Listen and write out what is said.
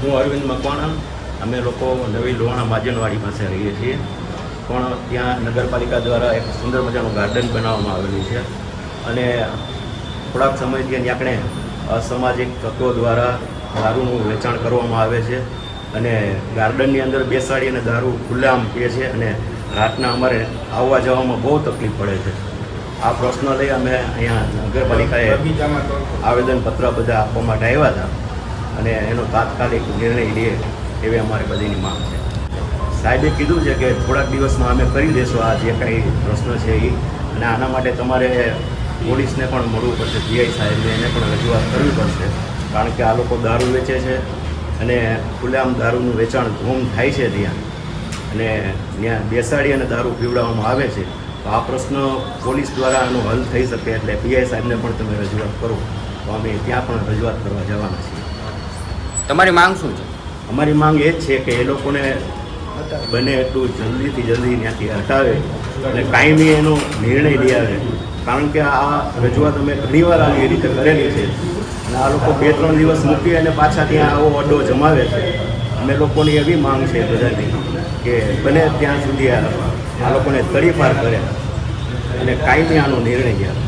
હું અરવિંદ મકવાણા અમે લોકો નવી લોહાણા માજનવાડી પાસે રહીએ છીએ. પણ ત્યાં નગરપાલિકા દ્વારા એક સુંદર મજાનું ગાર્ડન બનાવવામાં આવેલું છે. અને થોડાક સમયથી ત્યાંકણે અસામાજિક તત્વો દ્વારા દારૂનું વેચાણ કરવામાં આવે છે અને ગાર્ડનની અંદર બેસાડી અને દારૂ ખુલ્લામ પીએ છે અને રાતના અમારે આવવા જવામાં બહુ તકલીફ પડે છે. આ પ્રશ્ન લઈ અમે અહીંયા નગરપાલિકાએ આવેદનપત્ર બધા આપવા માટે આવ્યા હતા. અને એનો તાત્કાલિક નિર્ણય લે એવી અમારી બધીની માંગ છે. સાહેબે કીધું છે કે થોડાક દિવસમાં અમે કરી દઈશું આ જે કાંઈ પ્રશ્ન છે એ અને આના માટે તમારે પોલીસને પણ મળવું પડશે જીઆઈ સાહેબને એને પણ રજૂઆત કરવી પડશે. કારણ કે આ લોકો દારૂ વેચે છે અને ખુલ્લામ દારૂનું વેચાણ ધૂમ થાય છે ત્યાં. અને ત્યાં બેસાડી અને દારૂ પીવડાવવામાં આવે છે. તો આ પ્રશ્ન પોલીસ દ્વારા આનો હલ થઈ શકે એટલે પીઆઈ સાહેબને પણ તમે રજૂઆત કરો. તો અમે ત્યાં પણ રજૂઆત કરવા જવાના છીએ. તમારી માંગ શું છે? અમારી માંગ એ જ છે કે એ લોકોને બને એટલું જલ્દીથી જલ્દી ત્યાંથી હટાવે અને કાયમી એનો નિર્ણય લઈ આવે. કારણ કે આ રજૂઆત અમે ઘણીવાર આવી રીતે કરેલી છે. અને આ લોકો બે ત્રણ દિવસ મૂકી અને પાછા ત્યાં આવો અડ્ડો જમાવે છે. અમે લોકોની એવી માંગ છે બધાની કે બને ત્યાં સુધી આ લોકોને તડીપાર કરે અને કાયમી આનો નિર્ણય આવે